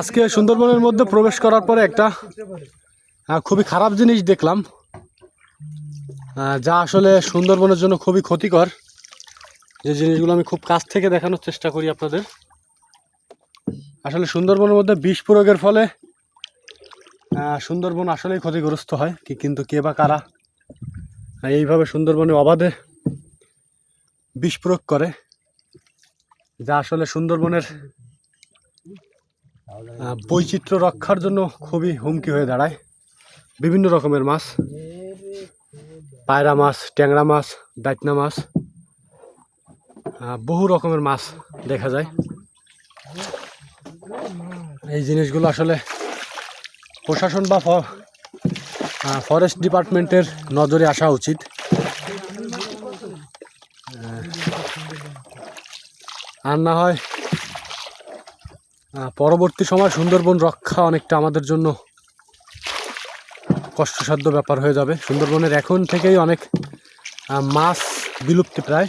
আজকে সুন্দরবনের মধ্যে প্রবেশ করার পরে একটা খুবই খারাপ জিনিস দেখলাম। যা আসলে সুন্দরবনের জন্য খুবই ক্ষতিকর। যে জিনিসগুলো আমি খুব কাছ থেকে দেখানোর চেষ্টা করি আপনাদের। আসলে সুন্দরবনের মধ্যে বিষ প্রয়োগের ফলে সুন্দরবন আসলেই ক্ষতিগ্রস্ত হয়, কি কিন্তু কে বা কারা এইভাবে সুন্দরবনে অবাধে বিষ প্রয়োগ করে। যা আসলে সুন্দরবনের বৈচিত্র্য রক্ষার জন্য খুবই হুমকি হয়ে দাঁড়ায়। বিভিন্ন রকমের মাছ, পায়রা মাছ, ট্যাংরা মাছ দাইতনা মাছ বহু রকমের মাছ দেখা যায়। এই জিনিসগুলো আসলে প্রশাসন বা ফরেস্ট ডিপার্টমেন্টের নজরে আসা উচিত। আর না হয় পরবর্তী সময় সুন্দরবন রক্ষা অনেকটা আমাদের জন্য কষ্টসাধ্য ব্যাপার হয়ে যাবে। সুন্দরবনের এখন থেকেই অনেক মাছ বিলুপ্তি প্রায়।